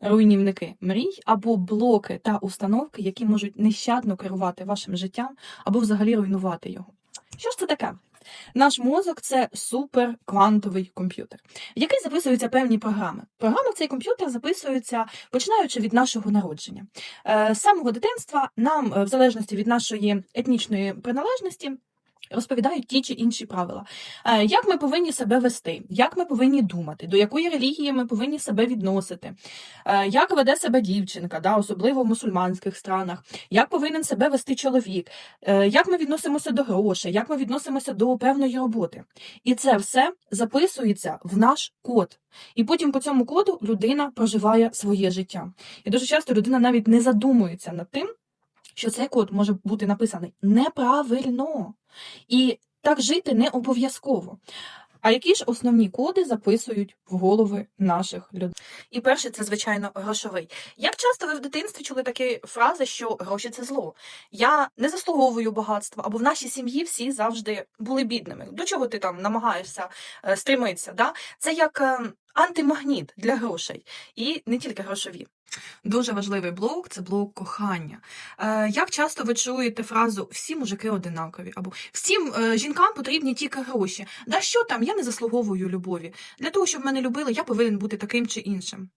руйнівники мрій або блоки та установки, які можуть нещадно керувати вашим життям або взагалі руйнувати його. Що ж це таке? Наш мозок це суперквантовий комп'ютер, в який записуються певні програми. Програми цей комп'ютер записуються починаючи від нашого народження. Е, З самого дитинства нам, е, в залежності від нашої етнічної приналежності, розповідають ті чи інші правила. Е, Як ми повинні себе вести, як ми повинні думати, до якої релігії ми повинні себе відносити, е, як веде себе дівчинка, да, особливо в мусульманських странах, як повинен себе вести чоловік, е, як ми відносимося до грошей, як ми відносимося до певної роботи. І це все записується в наш код. І потім по цьому коду людина проживає своє життя. І дуже часто людина навіть не задумується над тим, що цей код може бути написаний неправильно. І так жити не обов'язково. А які ж основні коди записують в голови наших людей? І перший це, звичайно, грошовий. Як часто ви в дитинстві чули такі фрази, що гроші це зло? Я не заслуговую багатства, або в нашій сім'ї всі завжди були бідними. До чого ти там намагаєшся е, стремитися? Да? Це як е, антимагніт для грошей, і не тільки грошові. Дуже важливий блок це блок кохання. Е, як часто ви чуєте фразу всі мужики одинакові, або всім е, жінкам потрібні тільки гроші. Да що там, я не заслуговую любові. Для того, щоб мене любили, я повинен бути таким чи іншим.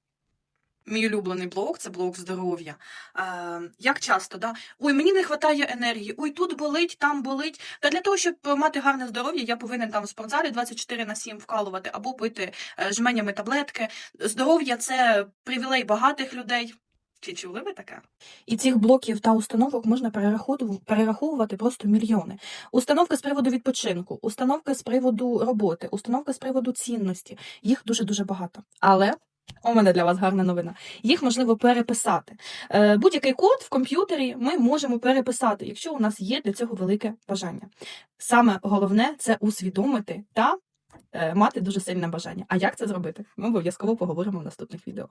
Мій улюблений блок це блок здоров'я. Е, як часто, да? Ой, мені не вистачає енергії, ой, тут болить, там болить. Та для того, щоб мати гарне здоров'я, я повинен там в спортзалі 24 на 7 вкалувати або пити е, жменями таблетки. Здоров'я це привілей багатих людей. Чи чули ви таке? І цих блоків та установок можна перераховувати, просто мільйони. Установки з приводу відпочинку, установки з приводу роботи, установки з приводу цінності. Їх дуже-дуже багато. Але у мене для вас гарна новина. Їх можливо переписати. Е, Будь-який код в комп'ютері ми можемо переписати, якщо у нас є для цього велике бажання. Саме головне це усвідомити та е, мати дуже сильне бажання. А як це зробити? Ми обов'язково поговоримо в наступних відео.